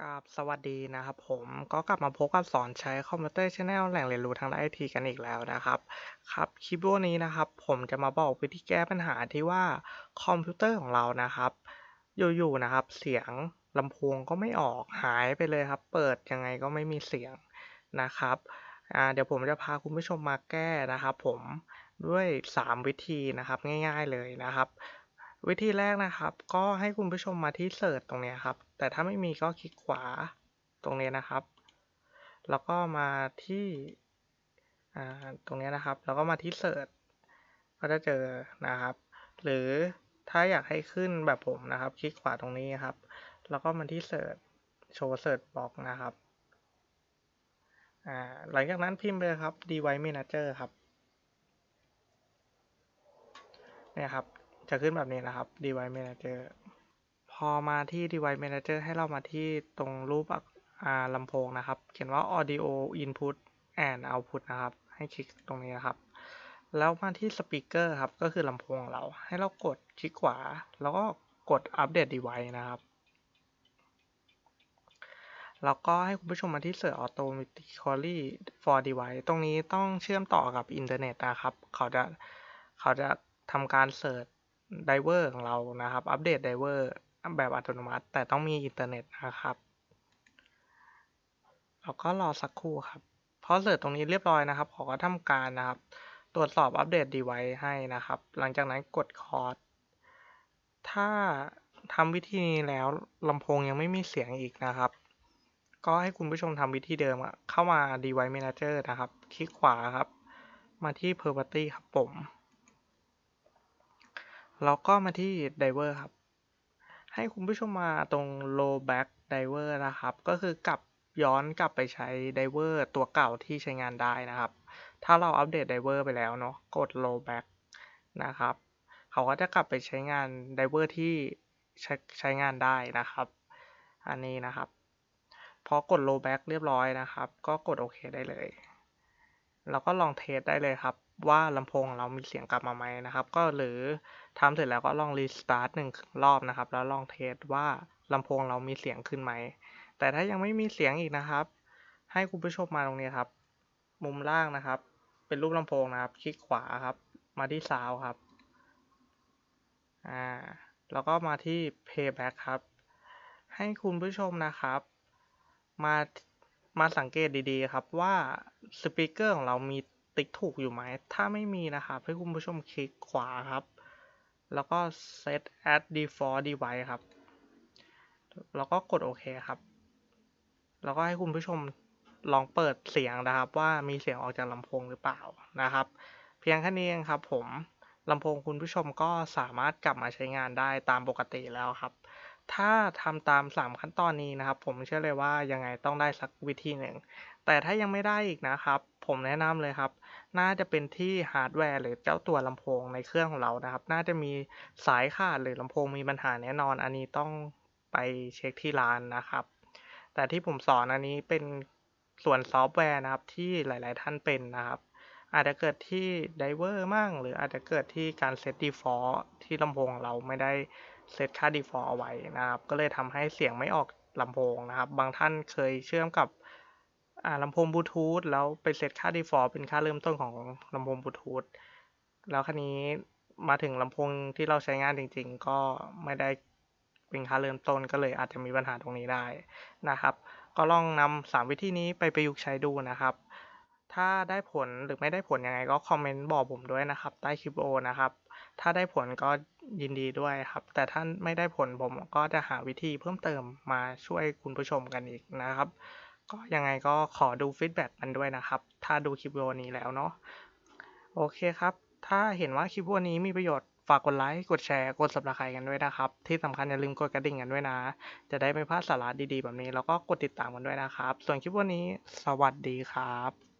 กับสวัสดีนะครับผมก็กลับมาพบกับสอนใช้คอมพิวเตอร์ชแนลแหล่งเรียนรู้ทางด้านไอทีกันอีกแล้วนะครับครับคลิปวิดีโอนี้นะครับ ผมจะมาบอกวิธีแก้ปัญหาที่ว่าคอมพิวเตอร์ของเรานะครับ อยู่ๆนะครับ เสียงลำโพงก็ไม่ออกหายไปเลยครับ เปิดยังไงก็ไม่มีเสียงนะครับเดี๋ยวผมจะพาคุณผู้ชมมาแก้นะครับ ผมด้วย 3 วิธีนะครับ ง่าย ๆเลยนะครับ วิธีแรกนะครับ ก็ให้คุณผู้ชมมาที่เสิร์ชตรงนี้ครับ แต่ถ้าไม่มีก็คลิกขวาตรงนี้นะครับ แล้วก็มาที่ตรงนี้นะครับ แล้วก็มาที่เสิร์ชก็จะเจอนะครับ หรือถ้าอยากให้ขึ้นแบบผมนะครับ คลิกขวาตรงนี้ครับ แล้วก็มาที่เสิร์ชโชว์เสิร์ชบล็อกนะครับหลังจากนั้นพิมพ์ไปเลยครับ device manager ครับเนี่ยครับ จะขึ้นแบบนี้นะครับ device manager พอมาที่ device manager ให้เรามาที่ตรงรูปลำโพงนะครับ เขียนว่า audio input and output นะครับ ให้คลิกตรงนี้นะครับ แล้วมาที่ speaker ครับ ก็คือลำโพงเรา ให้เรากดคลิกขวา แล้วก็กด update device นะครับ แล้วก็ให้คุณผู้ชมมาที่ search automatically for device ตรงนี้ต้องเชื่อมต่อกับอินเทอร์เน็ตนะครับ เขาจะเขาจะทำการเสิร์ช ไดเวอร์ของเรานะครับ อัปเดตไดเวอร์แบบอัตโนมัติ แต่ต้องมีอินเทอร์เน็ตนะครับแล้วก็รอสักครู่ครับพอเสร์ชตรงนี้เรียบร้อยนะครับเขาก็ทำการนะครับ ตรวจสอบอัปเดตดีไวให้นะครับ หลังจากนั้นกดคอร์สถ้าทำวิธีนี้แล้วลำโพงยังไม่มีเสียงอีกนะครับ ก็ให้คุณผู้ชมทำวิธีเดิมเข้ามา Device Manager นะครับ คลิกขวาครับ มาที่ Property ครับผม แล้วก็มาที่ Diver ครับ ให้คุณผู้ชมมาตรง Low Back Diver นะครับ ก็คือกลับย้อนกลับไปใช้ Diver ตัวเก่าที่ใช้งานได้นะครับ ถ้าเราอัปเดต Diver ไปแล้วเนาะ กด Low Back นะครับ เขาก็จะกลับไปใช้งาน Diver ที่ใช้ใช้งานได้นะครับ อันนี้นะครับ พอกด Low Back เรียบร้อยนะครับ ก็กดโอเคได้เลยแล้วก็ลองเทสได้เลยครับ ว่าลำโพงเรามีเสียงกลับมาไหมนะครับ ก็หรือทำเสร็จแล้วก็ลองรีสตาร์ทหนึ่งรอบนะครับ แล้วลองเทสว่าลำโพงเรามีเสียงขึ้นไหม แต่ถ้ายังไม่มีเสียงอีกนะครับ ให้คุณผู้ชมมาตรงนี้ครับ มุมล่างนะครับ เป็นรูปลำโพงนะครับ คลิกขวาครับ มาที่ซาวครับ อ่า แล้วก็มาที่ playback ครับ ให้คุณผู้ชมนะครับ มา มาสังเกตดีๆครับว่าสปีกเกอร์ของเรามี ติ๊กถูกอยู่ไหม ถ้าไม่มีนะครับ ให้คุณผู้ชมคลิกขวาครับ แล้วก็ set as default device ครับ แล้วก็กดโอเคครับ แล้วก็ให้คุณผู้ชมลองเปิดเสียงนะครับ ว่ามีเสียงออกจากลำโพงหรือเปล่านะครับ เพียงแค่นี้เองครับผมลำโพงคุณผู้ชมก็สามารถกลับมาใช้งานได้ตามปกติแล้วครับ ถ้าทำตาม 3 ขั้นตอนนี้นะครับ ผมเชื่อเลยว่ายังไงต้องได้สักวิธีหนึ่ง แต่ถ้ายังไม่ได้อีกนะครับ ผมแนะนำเลยครับ น่าจะเป็นที่ฮาร์ดแวร์หรือเจ้าตัวลำโพงในเครื่องของเรานะครับ น่าจะมีสายขาดหรือลำโพงมีปัญหาแน่นอน อันนี้ต้องไปเช็คที่ร้านนะครับ แต่ที่ผมสอนอันนี้เป็นส่วนซอฟต์แวร์นะครับที่หลาย ๆ ท่านเป็นนะครับ อาจจะเกิดที่ไดเวอร์มั่งหรืออาจจะเกิดที่การเซต default ที่ลำโพงเราไม่ได้ เซตค่า default เอาไว้นะครับ ก็เลยทำให้เสียงไม่ออกลำโพงนะครับ บางท่านเคยเชื่อมกับลำโพงบลูทูธแล้วไปเซตค่า default เป็นค่าเริ่มต้นของลำโพงบลูทูธแล้วคันนี้มาถึงลำโพงที่เราใช้งานจริง ๆ ก็ไม่ได้เป็นค่าเริ่มต้นก็เลยอาจจะมีปัญหาตรงนี้ได้นะครับ ก็ลองนำสามวิธีนี้ไปประยุกต์ใช้ดูนะครับ ถ้าได้ผลหรือไม่ได้ผลยังไงก็คอมเมนต์บอกผมด้วยนะครับ ใต้คลิปโอนะครับ ถ้าได้ผลก็ยินดีด้วยครับ แต่ถ้าไม่ได้ผลผมก็จะหาวิธีเพิ่มเติมมาช่วยคุณผู้ชมกันอีกนะครับ ก็ยังไงก็ขอดูฟีดแบ็กกันด้วยนะครับ ถ้าดูคลิปวิดีโอนี้แล้วเนาะโอเคครับ ถ้าเห็นว่าคลิปวิดีโอนี้มีประโยชน์ฝากกดไลค์ กดแชร์ กด subscribe กันด้วยนะครับ ที่สำคัญอย่าลืมกดกระดิ่งกันด้วยนะ จะได้ไม่พลาดสาระดีๆ แบบนี้ แล้วก็กดติดตามกันด้วยนะครับ ส่วนคลิปวันนี้ สวัสดีครับ